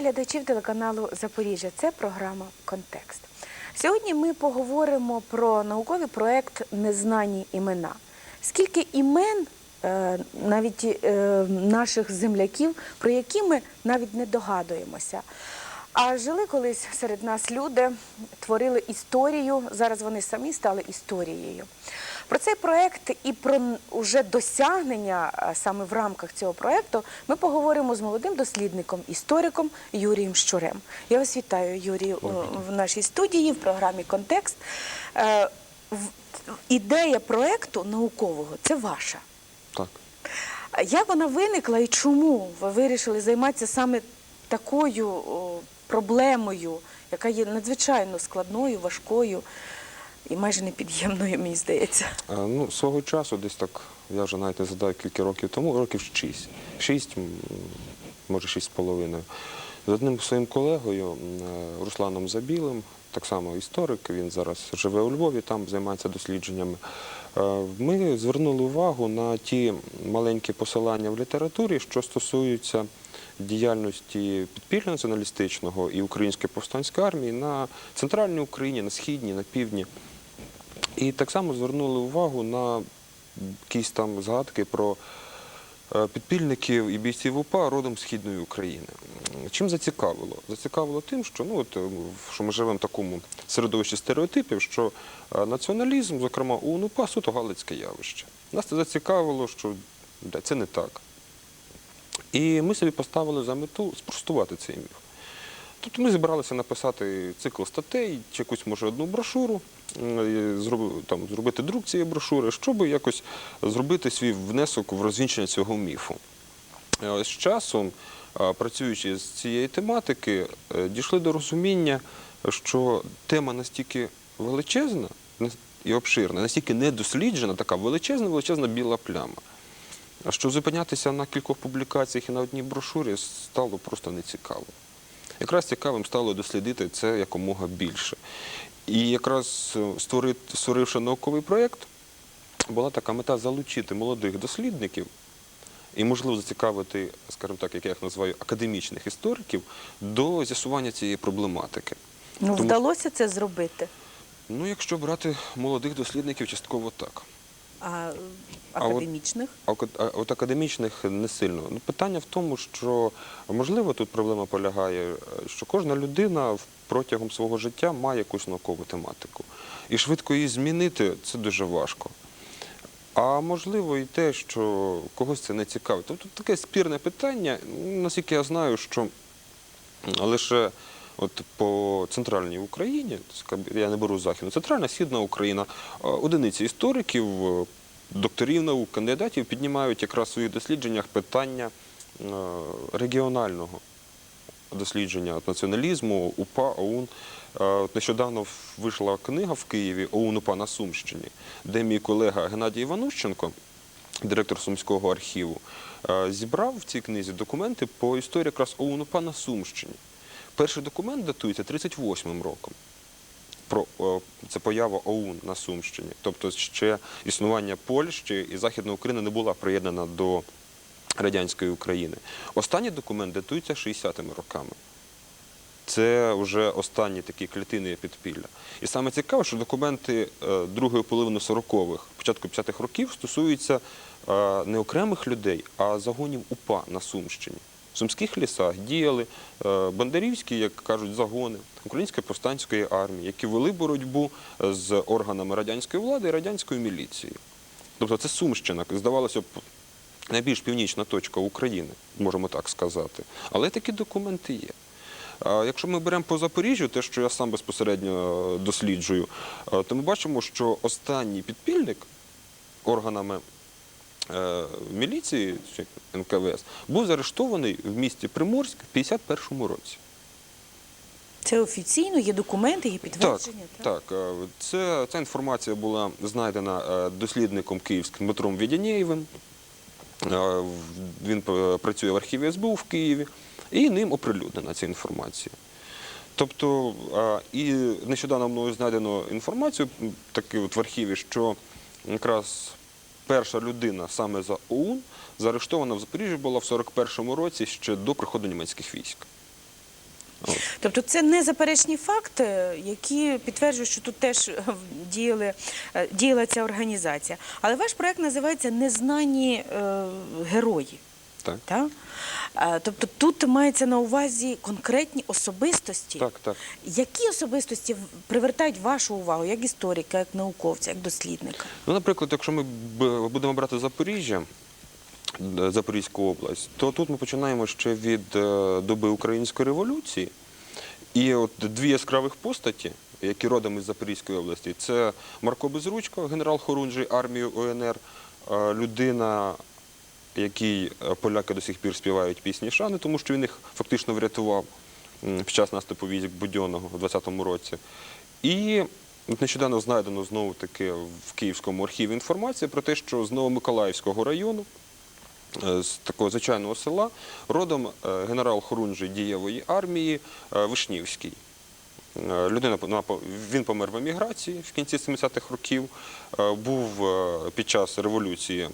глядачів телеканалу Запоріжжя. Це програма Контекст. Сьогодні ми поговоримо про науковий проект Незнані імена. Скільки імен е, навіть е, наших земляків, про які ми навіть не догадуємося. А жили колись серед нас люди, творили історію. Зараз вони самі стали історією. Про цей проект і про уже досягнення саме в рамках цього проекту ми поговоримо з молодим дослідником, істориком Юрієм Щурем. Я вас вітаю, Юрій, в нашій студії в програмі Контекст. Е, Ідея проекту наукового це ваша. Так. Як вона виникла і чому ви вирішили займатися саме такою проблемою, яка є надзвичайно складною, важкою і майже непід'ємною, мені здається? Е, Ну, свого часу, десь так, я вже навіть не задаю кілька років тому, років шість. Шість, може, шість з половиною. З одним своїм колегою е, Русланом Забілим, так само історик, він зараз живе у Львові, там займається дослідженнями. Е, Ми звернули увагу на ті маленькі посилання в літературі, що стосуються діяльності підпілля націоналістичного і Української повстанської армії на центральній Україні, на східній, на півдні. І так само звернули увагу на якісь там згадки про е, підпільників і бійців УПА родом Східної України. Чим зацікавило? Зацікавило тим, що, ну, от, е, що ми живемо в такому середовищі стереотипів, що е, націоналізм, зокрема у УНУПА, суто галицьке явище. Нас це зацікавило, що це не так. І ми собі поставили за мету спростувати цей міф. Тобто ми зібралися написати цикл статей, чи якусь, може, одну брошуру, там, зробити друк цієї брошури, щоб якось зробити свій внесок в розвінчення цього міфу. Е, з часом, працюючи з цієї тематики, е, дійшли до розуміння, що тема настільки величезна і обширна, настільки недосліджена, така величезна, величезна біла пляма. Що зупинятися на кількох публікаціях і на одній брошурі стало просто нецікаво. Якраз цікавим стало дослідити це якомога більше. І якраз е, створити, створивши науковий проєкт, була така мета залучити молодих дослідників і, можливо, зацікавити, скажімо так, як я їх називаю, академічних істориків до з'ясування цієї проблематики. Ну, Тому- вдалося це зробити. Ну, якщо брати молодих дослідників, частково так. А академічних? А от- а от академічних не сильно. Ну, питання в тому, що можливо тут проблема полягає, що кожна людина протягом свого життя має якусь наукову тематику. І швидко її змінити це дуже важко. А можливо і те, що когось це не цікавить. Тобто таке спірне питання, наскільки я знаю, що лише от по центральній Україні, я не беру західну, центральна східна Україна, е, одиниці істориків, е, докторів наук, кандидатів піднімають якраз в своїх дослідженнях питання е, регіонального дослідження націоналізму, УПА, ОУН. Нещодавно вийшла книга в Києві ОУН УПА на Сумщині, де мій колега Геннадій Іванущенко, директор Сумського архіву, зібрав в цій книзі документи по історії якраз ОУН УПА на Сумщині. Перший документ датується 38-м роком. Про це поява ОУН на Сумщині. Тобто ще існування Польщі і Західна Україна не була приєднана до радянської України. Останній документ датується 60-ми роками. Це вже останні такі клітини підпілля. І саме цікаво, що документи е, другої половини 40-х, початку 50-х років стосуються е, не окремих людей, а загонів УПА на Сумщині. Сумських лісах діяли е, бандерівські, як кажуть, загони Української повстанської армії, які вели боротьбу е, з органами радянської влади і радянською міліцією. Тобто це Сумщина, здавалося б, найбільш північна точка України, можемо так сказати. Але такі документи є. Якщо ми беремо по Запоріжжю, те, що я сам безпосередньо е, досліджую, то ми бачимо, що останній підпільник органами міліції чи НКВС був заарештований в місті Приморськ в 51-му році. Це офіційно, є документи, є підтвердження. так. е, Це, ця інформація була знайдена е, дослідником київським Дмитром Відянієвим. Е, Він е, працює в архіві СБУ в Києві, і ним оприлюднена ця інформація. Тобто, е, і нещодавно мною знайдено інформацію от в архіві, що якраз перша людина саме за ОУН заарештована в Запоріжжі була в 41-му році ще до приходу німецьких військ. Тобто це незаперечні факти, які підтверджують, що тут теж е, діяли, е, діяла ця організація. Але ваш проект називається Незнані е, герої. Так. Так? Е, Тобто тут мається на увазі конкретні особистості. Так, так. Які особистості привертають вашу увагу як історика, як науковця, як дослідника? Ну, наприклад, якщо ми будемо брати Запоріжжя, е, Запорізьку область, то тут ми починаємо ще від е, доби Української революції. І от дві яскравих постаті, які родом із Запорізької області, це Марко Безручко, генерал Хорунжий армії УНР, е, людина, якій е, поляки до сих пір співають пісні шани, тому що він їх фактично врятував під час наступу військ Будьонного у 20-му році. І нещодавно знайдено знову таки в Київському архіві інформація про те, що з Новомиколаївського району, е, з такого звичайного села, родом е, генерал Хорунжий дієвої армії Вишнівський. Людина на- він помер в еміграції в кінці 70-х років, був під час революції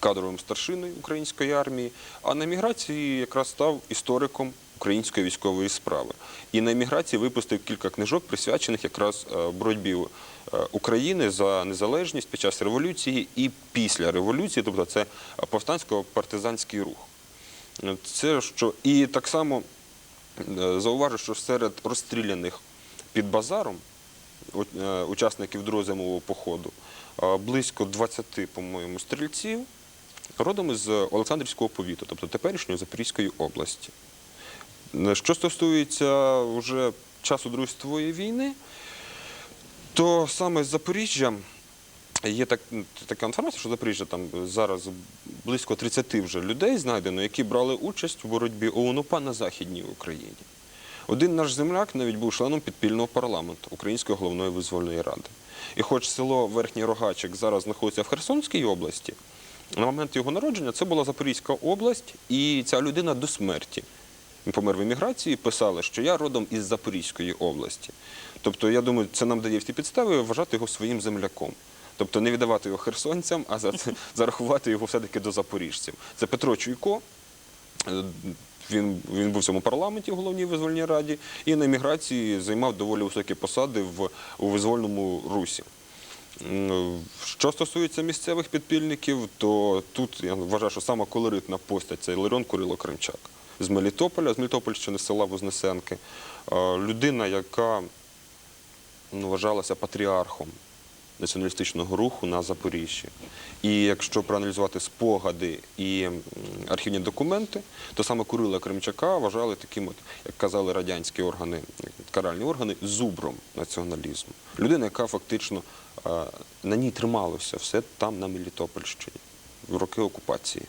кадровим старшиною української армії, а на еміграції якраз став істориком української військової справи. І на еміграції випустив кілька книжок, присвячених якраз е, боротьбі е, України за незалежність під час революції і після революції, тобто це повстансько-партизанський рух. Це що і так само е, зауважу, що серед розстріляних під базаром учасників другого зимового походу близько 20, по-моєму, стрільців родом із Олександрівського повіту, тобто теперішньої Запорізької області. Е, Що стосується вже часу Другої світової війни, то саме з Запоріжжя є так, така інформація, що Запоріжжя там зараз близько 30 вже людей знайдено, які брали участь у боротьбі ОУН-УПА на Західній Україні. Один наш земляк навіть був членом підпільного парламенту Української головної визвольної ради. І хоч село Верхній Рогачик зараз знаходиться в Херсонській області, на момент його народження це була Запорізька область, і ця людина до смерті. Він помер в еміграції, писали, що я родом із Запорізької області. Тобто, я думаю, це нам дає всі підстави вважати його своїм земляком. Тобто не віддавати його херсонцям, а за зарахувати його все-таки до запоріжців. Це Петро Чуйко. Е, Він, він був в цьому парламенті в головній визвольній раді і на еміграції займав доволі високі посади в, у визвольному русі. Що стосується місцевих підпільників, то тут я вважаю, що сама колоритна постать це Іларіон Курило Кримчак з Мелітополя, з Мелітопольщини, села Вознесенки. Е, Людина, яка ну, вважалася патріархом націоналістичного руху на Запоріжжі. І якщо проаналізувати спогади і архівні документи, то саме Курила Кримчака вважали таким, як казали радянські органи, каральні органи, зубром націоналізму. Людина, яка фактично на ній трималося все там на Мелітопольщині в роки окупації.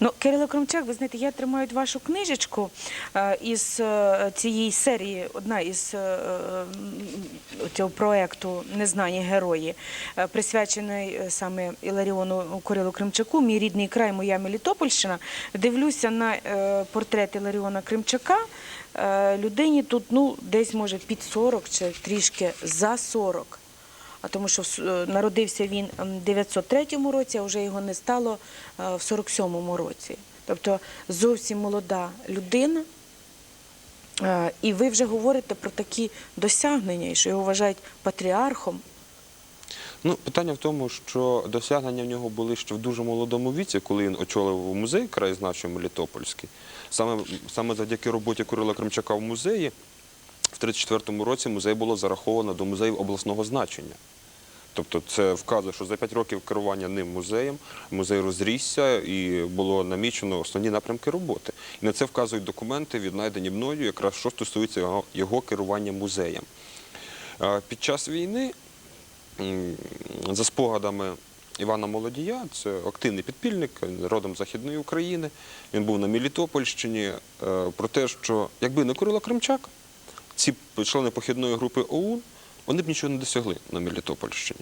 Ну, Кирило Кромчак, ви знаєте, я тримаю вашу книжечку е, із е, цієї серії, одна із е, цього проекту Незнані герої, присвячений саме Іларіону Кирилу Кримчаку, мій рідний край, моя Мелітопольщина. Дивлюся на портрет Іларіона Кримчака. Людині тут ну, десь може під 40 чи трішки за 40. А тому що е, народився він в 903 році, а вже його не стало е, в 47 році. Тобто зовсім молода людина. Е, І ви вже говорите про такі досягнення, що його вважають патріархом. Ну, питання в тому, що досягнення в нього були ще в дуже молодому віці, коли він очолив музей краєзнавчий Мелітопольський. Саме, саме завдяки роботі Курила Кримчака в музеї в 1934 році музей було зараховано до музеїв обласного значення. Тобто це вказує, що за 5 років керування ним музеєм музей розрісся і було намічено основні напрямки роботи. І на це вказують документи, віднайдені мною, якраз що стосується його, його керування музеєм. Під час війни За спогадами Івана Молодія, це активний підпільник, родом Західної України. Він був на Мелітопольщині. е, Про те, що якби не Курила Кримчак, ці члени похідної групи ОУН, вони б нічого не досягли на Мелітопольщині.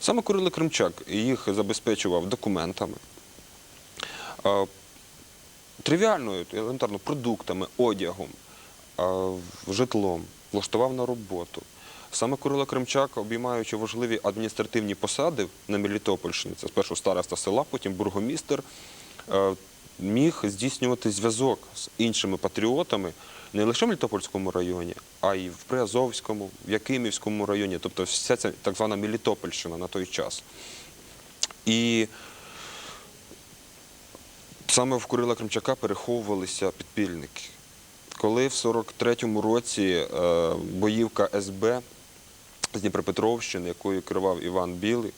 Саме Курила Кримчак їх забезпечував документами, тривіальною, елементарно продуктами, одягом, житлом, влаштував на роботу. Саме Курило Кримчак, обіймаючи важливі адміністративні посади на Мелітопольщині, це спершу староста села, потім бургомістр, е, міг здійснювати зв'язок з іншими патріотами не лише в Мелітопольському районі, а й в Приазовському, в Якимівському районі, тобто вся ця так звана Мелітопольщина на той час. І саме в Курила Кримчака переховувалися підпільники. Коли в 43-му році е, боївка СБ з Дніпропетровщини, якою керував Іван Білик,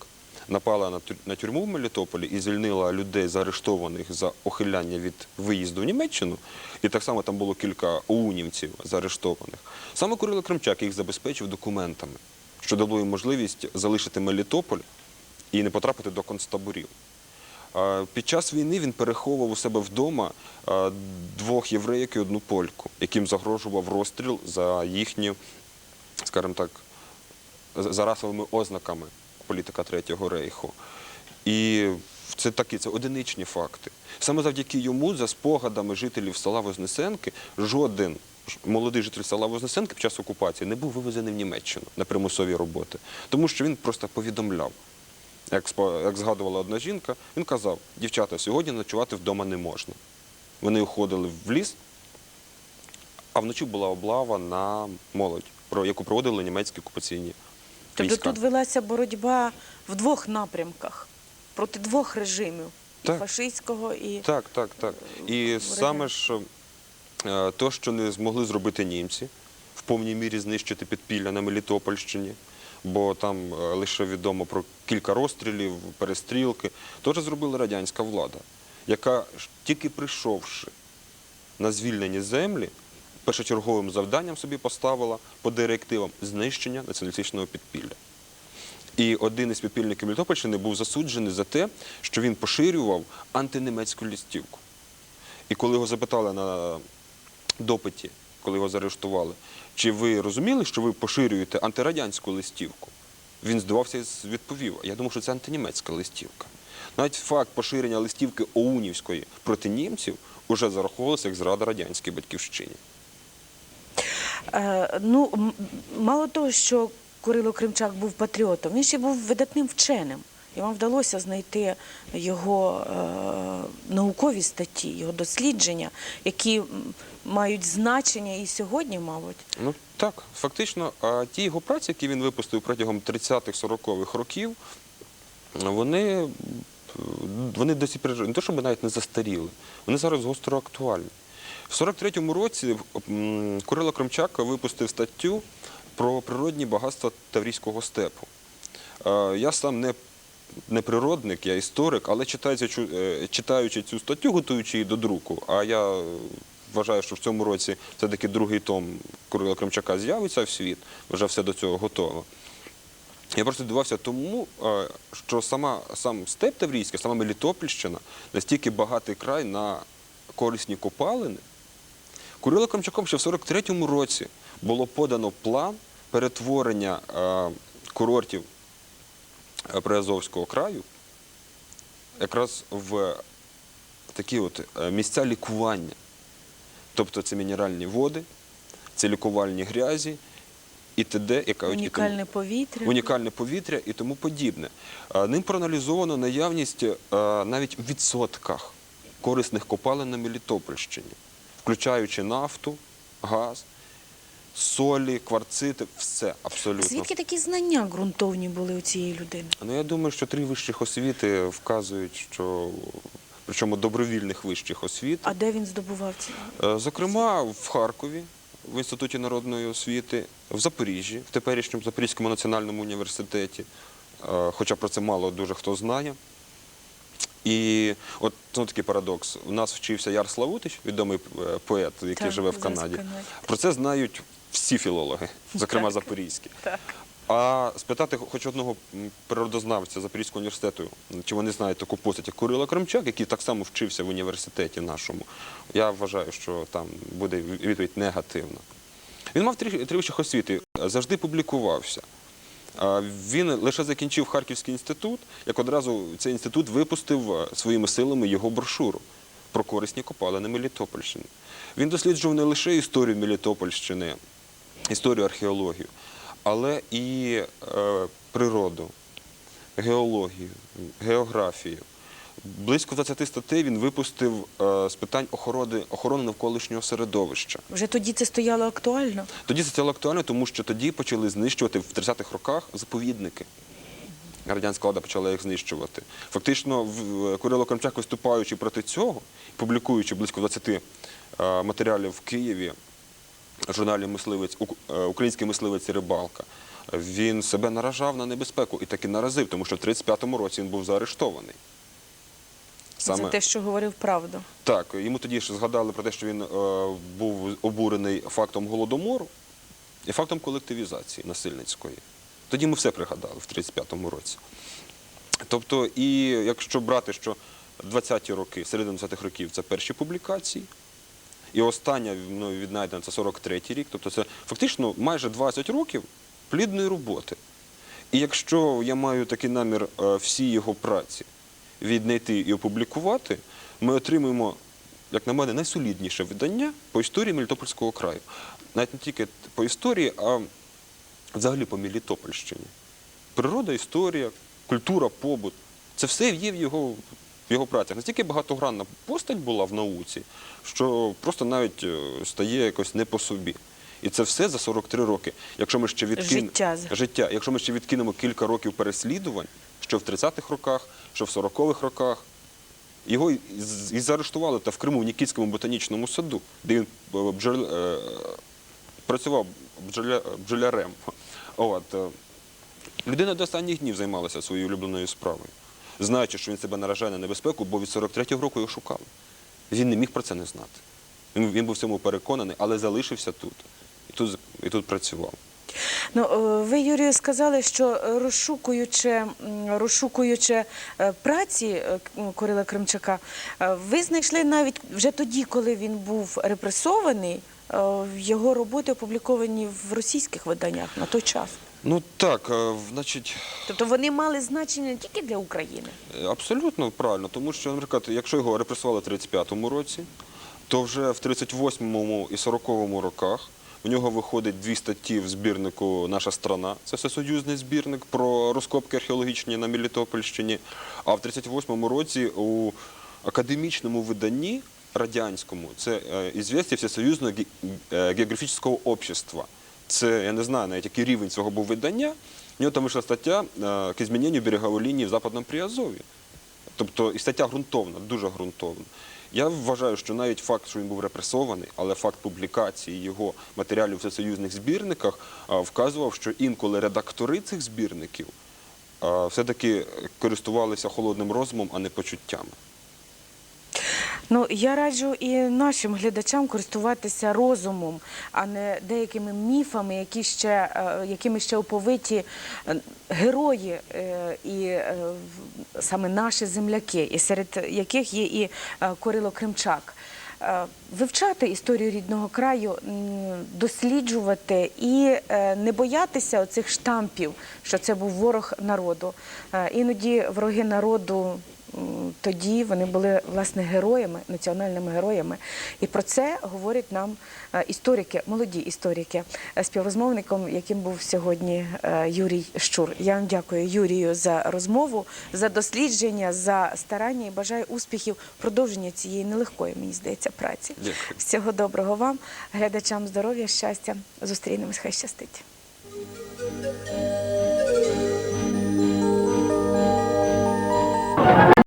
напала на тю- тюрму в Мелітополі і звільнила людей заарештованих за ухиляння від виїзду в Німеччину. І так само там було кілька оунівців заарештованих. Саме Курило Кримчак їх забезпечив документами, що дало їм можливість залишити Мелітополь і не потрапити до концтаборів. Під час війни він переховував у себе вдома двох євреїк і одну польку, яким загрожував розстріл за їхні, скажімо так, за расовими ознаками політика Третього рейху. І це такі це одиничні факти. Саме завдяки йому, за спогадами жителів села Вознесенки, жоден молодий житель села Вознесенки під час окупації не був вивезений в Німеччину на примусові роботи, тому що він просто повідомляв. Як, як згадувала одна жінка, він казав: дівчата, сьогодні ночувати вдома не можна. Вони уходили в ліс, а вночі була облава на молодь, яку проводили німецькі окупаційні Тобто війська. тут велася боротьба в двох напрямках проти двох режимів і фашистського, і Так, так, так. І в саме ж е, то, що не змогли зробити німці, в повній мірі знищити підпілля на Мелітопольщині, бо там е, лише відомо про кілька розстрілів, перестрілки, теж зробила радянська влада, яка тільки прийшовши на звільнені землі, першочерговим завданням собі поставила по директивам знищення націоналістичного підпілля. І один із підпільників Мелітопольщини був засуджений за те, що він поширював антинемецьку листівку. І коли його запитали на допиті, коли його заарештували, чи ви розуміли, що ви поширюєте антирадянську листівку? Він здивався і відповів: я думав, що це антинімецька листівка. Навіть факт поширення листівки Оунівської проти німців уже зараховувався як зрада радянській батьківщині. Е, ну, мало того, що Курило Кримчак був патріотом, він ще був видатним вченим. І вам вдалося знайти його е, наукові статті, його дослідження, які мають значення і сьогодні, мабуть. Ну так, фактично, а ті його праці, які він випустив протягом 30-х-40-х років, вони, вони досі. Не то, щоб навіть не застаріли, вони зараз гостро актуальні. В 43-му році м, Курило Кримчак випустив статтю про природні багатства Таврійського степу. Е, Я сам не, не природник, я історик, але е, читаючи цю статтю, готуючи її до друку, а я вважаю, що в цьому році все-таки другий том Курила Кримчака з'явиться в світ, вже все до цього готово. Я просто дивався тому, е, що сама, сам степ Таврійський, сама Мелітопольщина настільки багатий край на корисні копалини. Курило Камчаком ще в 43-му році було подано план перетворення е, курортів е, Приазовського краю якраз в такі от е, місця лікування. Тобто це мінеральні води, це лікувальні грязі і т.д. яка Унікальне повітря. унікальне повітря і тому подібне. Ним проаналізовано наявність навіть в відсотках корисних копалин на Мелітопольщині, включаючи нафту, газ, солі, кварцити, все абсолютно. Звідки такі знання ґрунтовні були у цієї людини? Ну, я думаю, що три вищих освіти вказують, що причому добровільних вищих освіт. А де він здобував ці? Е, Зокрема, в Харкові, в Інституті народної освіти, в Запоріжжі, в теперішньому Запорізькому національному університеті, Е, хоча про це мало дуже хто знає. І от ну, такий парадокс. У нас вчився Яр Славутич, відомий е, поет, який Так, живе в Канаді. Про це знають всі філологи, зокрема Так. запорізькі. Так. А спитати хоч одного природознавця Запорізького університету, чи вони знають таку постать, як Курило Кримчак, який так само вчився в університеті нашому, я вважаю, що там буде відповідь негативна. Він мав три, три вищих освіти, завжди публікувався. Він лише закінчив Харківський інститут, як одразу цей інститут випустив е, своїми силами його брошуру про корисні копалини Мелітопольщини. Він досліджував не лише історію Мелітопольщини, історію археологію, але і е, природу, геологію, географію. Близько 20 статей він випустив е, з питань охорони, охорони навколишнього середовища. Вже тоді це стояло актуально. Тоді це стало актуально, тому що тоді почали знищувати в 30-х роках заповідники. Радянська влада почала їх знищувати. Фактично, в- Кирило Кремчак, виступаючи проти цього, публікуючи близько 20 е, матеріалів в Києві в журналі Мисливець «Ук- е, Український мисливець і рибалка, він себе наражав на небезпеку і таки наразив, тому що в 35-му році він був заарештований. За те, що говорив правду. Так, йому тоді ж згадали про те, що він е, був обурений фактом голодомору і фактом колективізації насильницької. Тоді ми все пригадали в 35-му році. Тобто, і якщо брати, що 20-ті роки, середина 20-х років це перші публікації, і остання ну, віднайдена це 43-й рік, тобто це фактично майже 20 років плідної роботи. І якщо я маю такий намір е, всі його праці віднайти і опублікувати, ми отримуємо, як на мене, найсолідніше видання по історії Мелітопольського краю. Навіть не тільки по історії, а взагалі по Мелітопольщині. Природа, історія, культура, побут це все є в його, в його працях. Настільки багатогранна постать була в науці, що просто навіть е, стає якось не по собі. І це все за 43 роки. Якщо ми ще відкинемо Життя. життя. Якщо ми ще відкинемо кілька років переслідувань, що в 30-х роках, що в 40-х роках, його і заарештували та в Криму в Нікітському ботанічному саду, де він е, е, працював бджоля, бджолярем. Е, Людина до останніх днів займалася своєю улюбленою справою, знаючи, що він себе наражає на небезпеку, бо від 43-го року його шукали. Він не міг про це не знати. Він, він був в цьому переконаний, але залишився тут. І тут, і тут працював. Ну, е, ви, Юрію, сказали, що розшукуючи, розшукуючи е, праці е, К- м, Кирила Кримчака, ви знайшли навіть вже тоді, коли він був репресований, його роботи опубліковані в російських виданнях на той час. Ну так, значить, Тобто вони мали значення не тільки для України. Абсолютно правильно, тому що, наприклад, якщо його репресували в 35-му році, то вже в 38-му і 40-му роках в нього виходить дві статті в збірнику Наша страна. Це всесоюзний збірник про розкопки археологічні на Мелітопольщині. А в 38-му році у академічному виданні радянському це е, Всесоюзного е, географічного общества. Це я не знаю навіть який рівень цього був видання. У нього там вийшла стаття е, к зміненню берегової лінії в Западному Приазов'ї. Тобто і стаття ґрунтовна, дуже ґрунтовна. Я вважаю, що навіть факт, що він був репресований, але факт публікації його матеріалів в всесоюзних збірниках вказував, що інколи редактори цих збірників все-таки користувалися холодним розумом, а не почуттями. Ну я раджу і нашим глядачам користуватися розумом, а не деякими міфами, які ще е, якими ще оповиті е, герої е, і саме наші земляки, і серед яких є і Корило Кримчак. Вивчати історію рідного краю, досліджувати і не боятися оцих штампів, що це був ворог народу. Іноді вороги народу тоді вони були власне героями, національними героями. І про це говорять нам е, історики, молоді історики, Е, співрозмовником, яким був сьогодні е, Юрій Щур. Я вам дякую Юрію за розмову, за дослідження, за старання і бажаю успіхів продовження цієї нелегкої, мені здається, праці. Дякую. Всього доброго вам, глядачам здоров'я, щастя. Зустрінемось, хай щастить.